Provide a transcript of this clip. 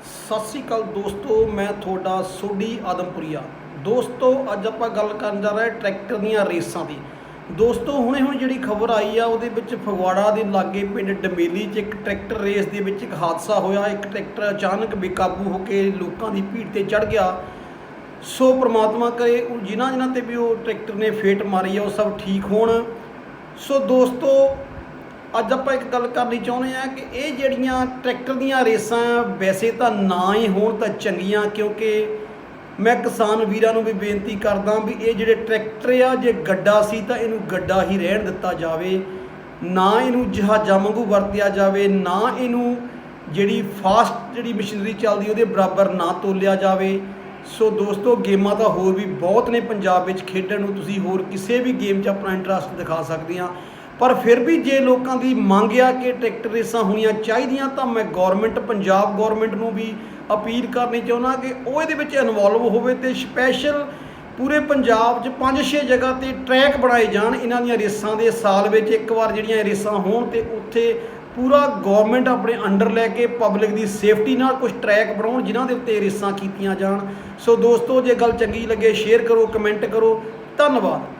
ਸਤਿ ਸ੍ਰੀ ਅਕਾਲ ਦੋਸਤੋ, ਮੈਂ ਤੁਹਾਡਾ ਸੋਢੀ ਆਦਮਪੁਰੀਆ। ਦੋਸਤੋ, ਅੱਜ ਆਪਾਂ ਗੱਲ ਕਰਨ ਜਾ ਰਹੇ ਟਰੈਕਟਰ ਦੀਆਂ ਰੇਸਾਂ ਦੀ। ਦੋਸਤੋ ਹੁਣੇ ਹੁਣ ਜਿਹੜੀ ਖਬਰ ਆਈ ਆ, ਉਹਦੇ ਵਿੱਚ ਫਗਵਾੜਾ ਦੇ ਲਾਗੇ ਪਿੰਡ ਡਮੇਲੀ 'ਚ ਇੱਕ ਟਰੈਕਟਰ ਰੇਸ ਦੇ ਵਿੱਚ ਇੱਕ ਹਾਦਸਾ ਹੋਇਆ। ਇੱਕ ਟਰੈਕਟਰ ਅਚਾਨਕ ਬੇਕਾਬੂ ਹੋ ਕੇ ਲੋਕਾਂ ਦੀ ਭੀੜ ਤੇ ਚੜ ਗਿਆ। ਸੋ, ਪ੍ਰਮਾਤਮਾ ਕਰੇ, ਉਹ ਜਿਨ੍ਹਾਂ ਜਿਨ੍ਹਾਂ ਤੇ ਵੀ ਉਹ ਟਰੈਕਟਰ ਨੇ ਫੇਟ ਮਾਰੀ ਆ, ਉਹ ਸਭ ਠੀਕ ਹੋਣ। ਸੋ, ਦੋਸਤੋ ਅੱਜ ਆਪਾਂ ਇੱਕ ਗੱਲ ਕਰਨੀ ਚਾਹੁੰਦੇ ਆ ਕਿ ਇਹ ਜਿਹੜੀਆਂ ਟਰੈਕਟਰ ਦੀਆਂ ਰੇਸਾਂ ਵੈਸੇ ਤਾਂ ਨਾ ਹੀ ਹੋਣ ਤਾਂ ਚੰਗੀਆਂ, ਕਿਉਂਕਿ ਮੈਂ ਕਿਸਾਨ ਵੀਰਾਂ ਨੂੰ ਵੀ ਬੇਨਤੀ ਕਰਦਾ ਵੀ ਇਹ ਜਿਹੜੇ ਟਰੈਕਟਰ ਆ, ਜੇ ਗੱਡਾ ਸੀ ਤਾਂ ਇਹਨੂੰ ਗੱਡਾ ਹੀ ਰਹਿਣ ਦਿੱਤਾ ਜਾਵੇ। ਨਾ ਇਹਨੂੰ ਜਹਾਜ਼ਾਂ ਵਾਂਗੂ ਵਰਤਿਆ ਜਾਵੇ, ਨਾ ਇਹਨੂੰ ਜਿਹੜੀ ਫਾਸਟ ਜਿਹੜੀ ਮਸ਼ੀਨਰੀ ਚੱਲਦੀ ਉਹਦੇ ਬਰਾਬਰ ਨਾ ਤੋਲਿਆ ਜਾਵੇ। ਸੋ ਦੋਸਤੋ, ਗੇਮਾਂ ਤਾਂ ਹੋਰ ਵੀ ਬਹੁਤ ਨੇ ਪੰਜਾਬ ਵਿੱਚ, ਖੇਡਣ ਨੂੰ ਤੁਸੀਂ ਹੋਰ ਕਿਸੇ ਵੀ ਗੇਮ 'ਚ ਆਪਣਾ ਇੰਟਰਸਟ ਦਿਖਾ ਸਕਦੇ ਆ ਪਰ ਫਿਰ ਵੀ ਜੇ ਲੋਕਾਂ ਦੀ ਮੰਗ ਆ ਕਿ ਟਰੈਕਟਰ ਰੇਸਾਂ ਹੋਣੀਆਂ ਚਾਹੀਦੀਆਂ, ਤਾਂ ਮੈਂ ਗਵਰਨਮੈਂਟ ਪੰਜਾਬ ਗਵਰਨਮੈਂਟ ਨੂੰ ਵੀ ਅਪੀਲ ਕਰਨੀ ਚਾਹੁੰਦਾ ਕਿ ਉਹ ਇਹਦੇ ਵਿੱਚ ਇਨਵੋਲਵ ਹੋਵੇ ਤੇ ਸਪੈਸ਼ਲ ਪੂਰੇ ਪੰਜਾਬ 'ਚ 5-6 ਜਗ੍ਹਾ ਤੇ ਟਰੈਕ ਬਣਾਏ ਜਾਣ ਇਹਨਾਂ ਦੀਆਂ ਰੇਸਾਂ ਦੇ ਸਾਲ ਵਿੱਚ। ਇੱਕ ਵਾਰ ਜਿਹੜੀਆਂ ਰੇਸਾਂ ਹੋਣ ਤੇ ਉੱਥੇ ਪੂਰਾ ਗਵਰਨਮੈਂਟ ਆਪਣੇ ਅੰਡਰ ਲੈ ਕੇ ਪਬਲਿਕ ਦੀ ਸੇਫਟੀ ਨਾਲ ਕੁਝ ਟਰੈਕ ਬਣਾਉਣ ਜਿਨ੍ਹਾਂ ਦੇ ਉੱਤੇ ਰੇਸਾਂ ਕੀਤੀਆਂ ਜਾਣ। ਸੋ ਦੋਸਤੋ, ਜੇ ਗੱਲ ਚੰਗੀ ਲੱਗੇ ਸ਼ੇਅਰ ਕਰੋ ਕਮੈਂਟ ਕਰੋ। ਧੰਨਵਾਦ।